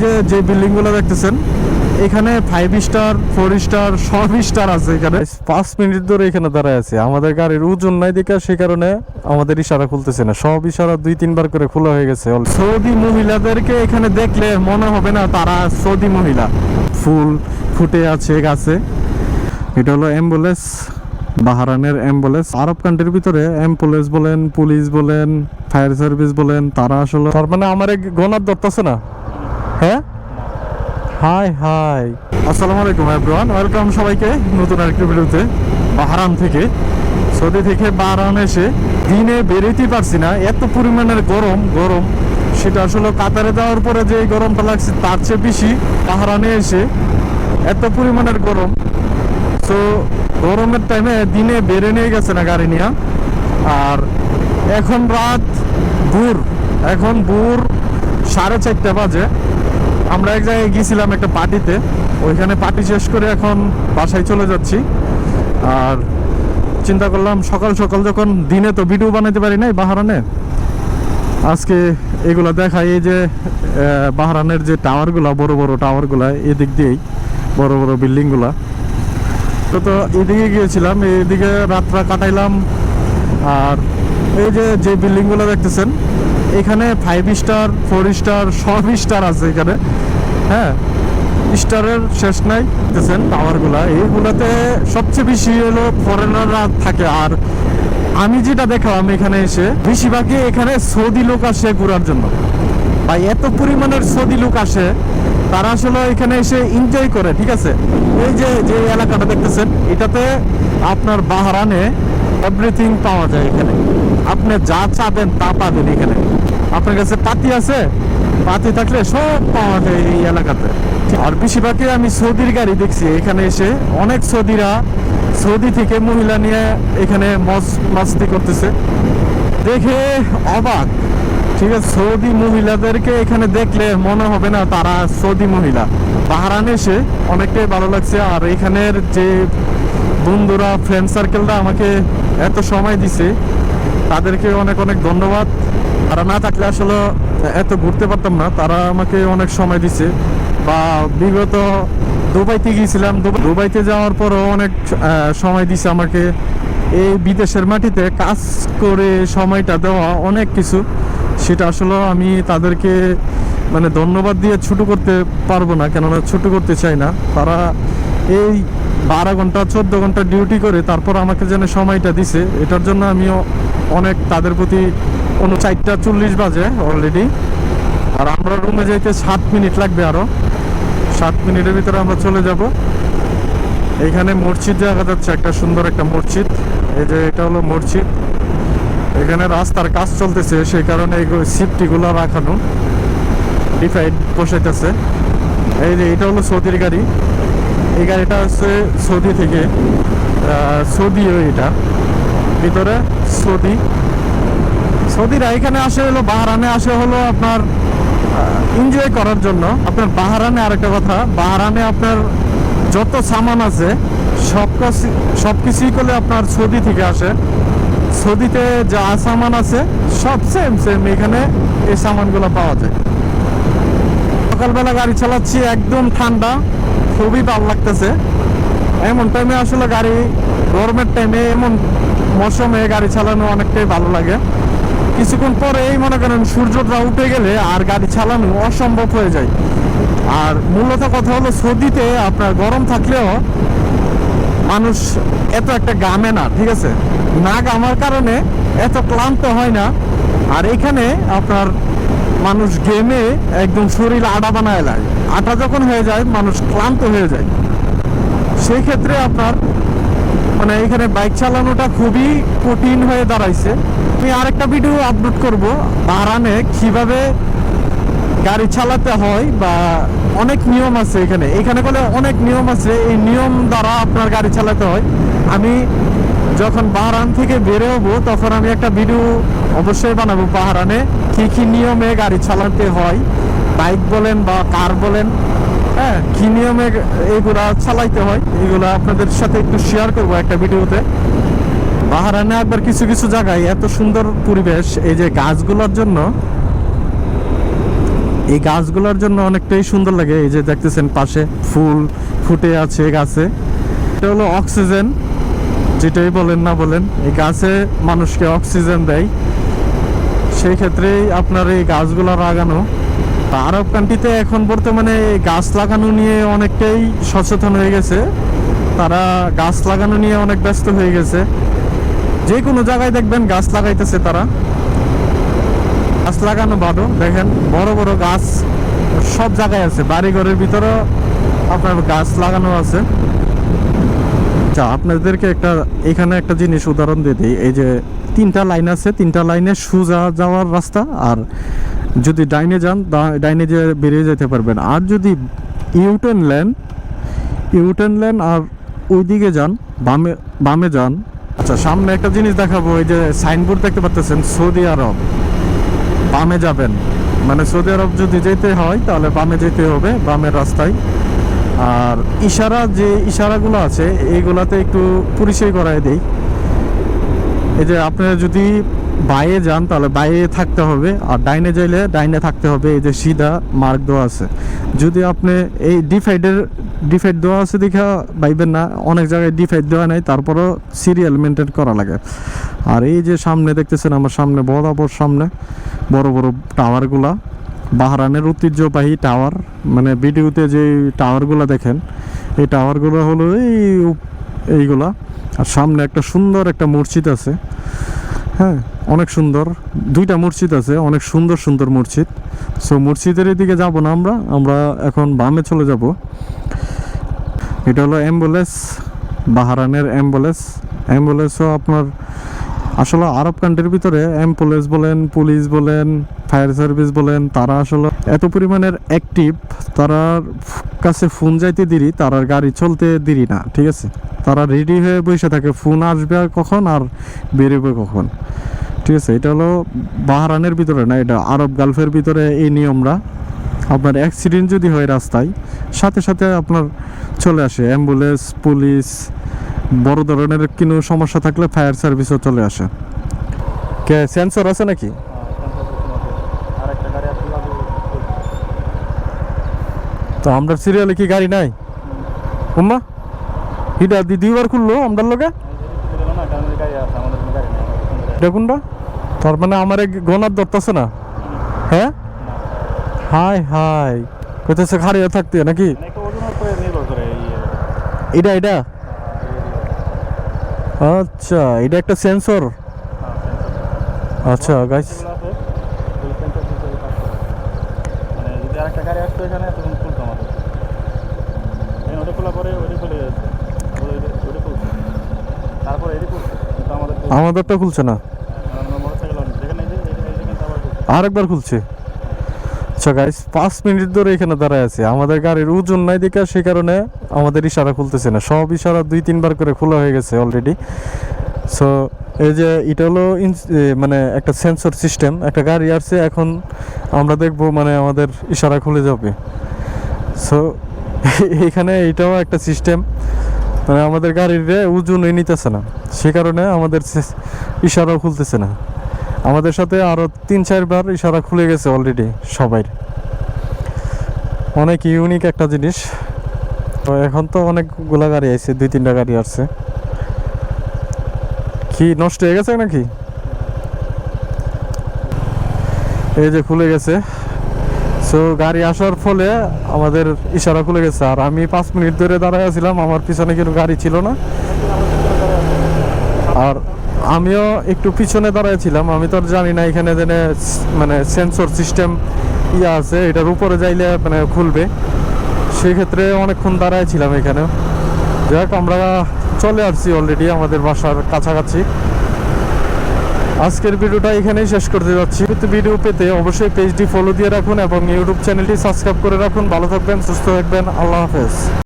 যে যে দেখতেছেন, এখানে ফাইভ স্টার ফোর স্টার সব স্টার আছে এখানে। পাঁচ মিনিট ধরে এখানে দাঁড়ায় আছে। আমাদের গাড়ির ওজন নাই সেই কারণে আমাদের ইশারা খুলতেছে না। সব ইশারা দুই, তিনবার করে খোলা হয়ে গেছে সৌদি মহিলাদেরকে এখানে দেখলে মনে হবে না তারা সৌদি মহিলা। ফুল ফুটে আছে, গাছে। এটা হলো অ্যাম্বুলেন্স বাহারানের অ্যাম্বুলেন্স আরব কান্ট্রির ভিতরে অ্যাম্বুলেন্স বলেন পুলিশ বলেন ফায়ার সার্ভিস বলেন, তারা আসলে তার মানে আমার গণার ধরতেছে না? হ্যাঁ? Hi hi. আসসালামু আলাইকুম এভরিওয়ান ওয়েলকাম সবাইকে নতুন আরেকটি ভিডিওতে বাহারান থেকে। সৌদি থেকে বাহারান এসে দিনে বেরোতেই পারছি না। এত পরিমাণের গরম গরম। সেটা আসলে কাতারে যাওয়ার পরে যে গরমটা লাগছে, তার চেয়ে বেশি বাহারানে এসে এত পরিমাণের গরম। তো গরমের টাইমে দিনে বেড়ে নিয়ে গেছে না গাড়ি নিয়ে। আর এখন রাত ভোর, এখন ভোর সাড়ে চারটা বাজে। আমরা এক জায়গায় গিয়েছিলাম একটা পার্টিতে, ওইখানে পার্টি শেষ করে এখন বাসায় চলে যাচ্ছি। আর চিন্তা করলাম সকাল সকাল যখন দিনে তো ভিডিও বানাতে পারি নাই বাহারানে, আজকে এগুলো দেখাই এই যে বাহারানের যে টাওয়ারগুলা, বড় বড় টাওয়ারগুলা এদিক দিয়েই, বড় বড় বিল্ডিংগুলা। তো তো এদিকে গিয়েছিলাম এইদিকে রাতটা কাটাইলাম। আর এই যে যে বিল্ডিংগুলো দেখতেছেন এখানে ফাইভ স্টার ফোর স্টার সব স্টার আছে এখানে। হ্যাঁ স্টারের শেষ নাই দেখতেছেন টাওয়ারগুলা এইগুলাতে সবচেয়ে বেশি হলো ফরেনাররা থাকে। আর আমি যেটা দেখলাম এখানে এসে, বেশিরভাগই এখানে সৌদি লোক আসে ঘোরার জন্য। বা এত পরিমাণের সৌদি লোক আসে, তারা আসলে এখানে এসে এনজয় করে, ঠিক আছে? এই যে যে এলাকাটা দেখতেছেন, এটাতে আপনার বাহারানে এভরিথিং পাওয়া যায় এখানে। আপনি যা চাবেন তা পাবেন এখানে। আপনার কাছে পাতি আছে? পাতি থাকলে সব পাওয়া যায় এই এলাকাতে। আর বেশিরভাগই আমি সৌদির গাড়ি দেখছি। এখানে এসে অনেক সৌদিরা সৌদি থেকে মহিলা নিয়ে এখানে মজ, মাস্তি করতেছে। দেখে অবাক। ঠিক আছে, সৌদি মহিলাদেরকে এখানে দেখলে মনে হবে না তারা সৌদি মহিলা। বাহারান এসে অনেকটাই ভালো লাগছে। আর এখানের যে বন্ধুরা ফ্রেন্ড সার্কেলরা আমাকে এত সময় দিছে, তাদেরকে অনেক অনেক ধন্যবাদ। তারা না থাকলে আসলে এত ঘুরতে পারতাম না। তারা আমাকে অনেক সময় দিছে। বা বিগত দুবাইতে গিয়েছিলাম। দুবাই- দুবাইতে যাওয়ার পরও অনেক সময় দিছে আমাকে। এই বিদেশের মাটিতে কাজ করে সময়টা দেওয়া অনেক কিছু। সেটা আসলে আমি তাদেরকে মানে ধন্যবাদ দিয়ে ছোট করতে পারব না। কেননা ছোট করতে চাই না। তারা এই বারো ঘণ্টা, চোদ্দ ঘণ্টা ডিউটি করে, তারপর আমাকে যেন সময়টা দিছে, এটার জন্য আমিও অনেক তাদের প্রতি অনু চারটা চল্লিশ বাজে অলরেডি আর আমরা রুমে যাইতে সাত মিনিট লাগবে আরও সাত মিনিটের ভিতরে আমরা চলে যাব। এইখানে মসজিদ দেখা যাচ্ছে, একটা সুন্দর একটা মসজিদ। এই যে এটা হলো মসজিদ। এখানে রাস্তার কাজ চলতেছে, সেই কারণে এই সিফটিগুলো রাখানো। ডিফাইড বসাইতেছে। এই যে এটা হলো সৌদির গাড়ি। এই গাড়িটা হচ্ছে সৌদি থেকে সৌদিও এটা। ভিতরে সৌদি। সৌদিরা এখানে আসে হলো বাহারানে আসে হলো আপনার এনজয় করার জন্য। আপনার বাহারানে আরেকটা কথা বাহারানে আপনার যত সামান আছে, সব সব কিছুই করলে আপনার সৌদি থেকে আসে। সৌদিতে যা সামান আছে, সব সেম সেম এখানে এই সামানগুলো পাওয়া যায়। সকালবেলা গাড়ি চালাচ্ছি, একদম ঠান্ডা, খুবই ভালো লাগতেছে। এমন টাইমে আসলে গাড়ি, গরমের টাইমে এমন মৌসুমে গাড়ি চালানো অনেকটাই ভালো লাগে। কিছুক্ষণ পরেই মনে করেন সূর্যটা উঠে গেলে আর গাড়ি চালানো অসম্ভব হয়ে যায়। আর মূলত কথা হলো সর্দিতে আপনার গরম থাকলেও মানুষ এত একটা গামে না, ঠিক আছে? না গামার কারণে এত ক্লান্ত হয় না। আর এখানে আপনার মানুষ গেমে একদম শরীর আটা বানায় লাগে আটা যখন হয়ে যায়, মানুষ ক্লান্ত হয়ে যায়। সেই ক্ষেত্রে আপনার মানে এখানে বাইক চালানোটা খুবই কঠিন হয়ে দাঁড়াইছে। আমি আরেকটা ভিডিও আপলোড করব, বারানে কীভাবে গাড়ি চালাতে হয় বা অনেক নিয়ম আছে এখানে। এখানে বলে অনেক নিয়ম আছে, এই নিয়ম দ্বারা আপনার গাড়ি চালাতে হয়। আমি যখন বাহারান থেকে বের হব, তখন আমি একটা ভিডিও অবশ্যই বানাবো বাহারানে কি কি নিয়মে গাড়ি চালাতে হয়। বাইক বলেন বা কার বলেন হ্যাঁ কি নিয়মে এইগুলা চালাইতে হয়, এগুলা আপনাদের সাথে একটু শেয়ার করব একটা ভিডিওতে। বাহারানে একবার কিছু কিছু জায়গায় এত সুন্দর পরিবেশ, এই যে গাছগুলোর জন্য, এই গাছগুলোর জন্য অনেকটাই সুন্দর লাগে, এই যে দেখতেছেন পাশে ফুল ফুটে আছে গাছে। এটা হলো অক্সিজেন, যেটাই বলেন না বলেন, এই গাছে মানুষকে অক্সিজেন দেয়। সেই ক্ষেত্রেই আপনার এই গাছগুলো লাগানো আরব কান্ট্রিতে এখন বর্তমানে গাছ লাগানো নিয়ে অনেকটাই সচেতন হয়ে গেছে। তারা গাছ লাগানো নিয়ে অনেক ব্যস্ত হয়ে গেছে। যে কোনো জায়গায় দেখবেন গাছ লাগাইতেছে তারা। গাছ লাগানো ভালো, দেখেন বড় বড় গাছ সব জায়গায় আছে। বাড়ি ঘরের ভিতরে আপনার গাছ লাগানো আছে। আচ্ছা আপনাদেরকে একটা এখানে একটা জিনিস উদাহরণ দিয়ে দিই। এই যে তিনটা লাইন আছে, তিনটা লাইনে সোজা যাওয়ার রাস্তা আর যদি ডাইনে যান ডাইনে যে বেরিয়ে যেতে পারবেন। আর যদি ইউটার্ন লেন ইউটার্ন লেন আর ওইদিকে যান, বামে বামে যান। আচ্ছা সামনে একটা জিনিস দেখাবো, এই যে সাইনবোর্ড দেখতে পাচ্ছেন সৌদি আরব। বামে যাবেন। মানে সৌদি আরব যদি যেতে হয়, তাহলে বামে যেতে হবে, বামের রাস্তায়। আর ইশারা যে ইশারাগুলো আছে, এইগুলাতে একটু পরিচয় করায় দেই। এই যে আপনারা যদি বাইরে যান তাহলে বাইরে থাকতে হবে আর ডাইনে যাইলে ডাইনে থাকতে হবে, এই যে সিধা মার্ক দেওয়া আছে। যদি আপনি এই ডিফাইডের ডিফাইড দেওয়া আছে দেখা পাইবেন না, অনেক জায়গায় ডিফাইড দেওয়া নাই, তারপরও সিরিয়াল মেনটেন করা লাগে। আর এই যে সামনে দেখতেছেন আমার সামনে বরাবর সামনে, বড় বড় টাওয়ারগুলা বাহরানের ঐতিহ্যবাহী টাওয়ার মানে ভিডিওতে যে টাওয়ারগুলো দেখেন, এই টাওয়ারগুলো হলো এই, এইগুলা। আর সামনে একটা সুন্দর একটা মসজিদ আছে হ্যাঁ অনেক সুন্দর। দুইটা মসজিদ আছে, অনেক সুন্দর সুন্দর মসজিদ। সো মসজিদের দিকে যাব না আমরা আমরা এখন বামে চলে যাব। এটা হলো অ্যাম্বুলেন্স বাহারানের অ্যাম্বুলেন্স। অ্যাম্বুলেন্সও আপনার, আসলে আরব কান্ট্রির ভিতরে অ্যাম্বুলেন্স বলেন, পুলিশ বলেন ফায়ার সার্ভিস বলেন, তারা আসলে এত পরিমাণের অ্যাক্টিভ তারার কাছে ফোন যাইতে দেরি তারার গাড়ি চলতে দেরি না, ঠিক আছে? তারা রেডি হয়ে বসে থাকে ফোন আসবে কখন আর বেরোবে কখন? ঠিক আছে, এটা হলো বাহারানের ভিতরে না, এটা আরব গালফের ভিতরে এই নিয়মরা। আপনার অ্যাক্সিডেন্ট যদি হয় রাস্তায়, সাথে সাথে আপনার চলে আসে অ্যাম্বুলেন্স পুলিশ বড় ধরনের কোনো সমস্যা থাকলে ফায়ার সার্ভিসও চলে আসে। কে সেন্সর আছে নাকি আরেকটা গাড়ি আসলে লাগবে তো আমরা সিরিয়ালে কি গাড়ি নাই? উম্মা হিটা দি দুইবার খুললো আমাদের এটা কোনটা তার মানে আমার গোনার ধরতেছে না? হ্যাঁ? হাই হাই কইতেছে খাড়িয়ে থাকতে নাকি? এটা এটা? আচ্ছা এটা একটা সেন্সর আচ্ছা গাইস মানে তখন খুলতো আমাদের এই ওটা খোলা পরে ওইটা খুলে যাচ্ছে। ওইটা খুলছে। তারপরে এটি খুলছে কিন্তু আমাদের আমাদেরটা খুলছে না। আরেকবার খুলছে। আচ্ছা গাইস পাঁচ মিনিট ধরে এখানে দাঁড়ায় আছে। আমাদের গাড়ির ওজন নাই দেখে সে কারণে আমাদের ইশারা খুলতেছে না। সব ইশারা দুই তিনবার করে খোলা হয়ে গেছে অলরেডি সো এই যে এটা হলো মানে একটা সেন্সর সিস্টেম একটা গাড়ি আসছে এখন আমরা দেখব মানে আমাদের ইশারা খুলে যাবে। সো এখানে এটাও একটা সিস্টেম মানে আমাদের গাড়ির ওজন নিতেছে না। সে কারণে আমাদের ইশারাও খুলতেছে না। আমাদের সাথে আরও তিন চারবার ইশারা খুলে গেছে অলরেডি সবাই। অনেক ইউনিক একটা জিনিস। তো এখন তো অনেকগুলা গাড়ি আছে দুই, তিনটা গাড়ি আসছে। কি, নষ্ট হয়ে গেছে নাকি? এই যে খুলে গেছে। সো গাড়ি আসার ফলে আমাদের ইশারা খুলে গেছে। আর আমি পাঁচ মিনিট ধরে দাঁড়ায় আছিলাম, আমার পিছনে কিন্তু গাড়ি ছিল না। আর আমিও একটু পিছনে দাঁড়াইছিলাম আমি তো জানি না এখানে যেন মানে সেন্সর সিস্টেম ইয়ে আছে, এটার উপরে যাইলে মানে খুলবে। সেক্ষেত্রে অনেকক্ষণ দাঁড়াইছিলাম এখানে যাক, আমরা চলে আসছি অলরেডি আমাদের বাসার কাছাকাছি। আজকের ভিডিওটা এখানেই শেষ করতে যাচ্ছি। কিন্তু ভিডিও পেতে অবশ্যই পেজটি ফলো দিয়ে রাখুন এবং ইউটিউব চ্যানেলটি সাবস্ক্রাইব করে রাখুন। ভালো থাকবেন, সুস্থ থাকবেন। আল্লাহ হাফেজ।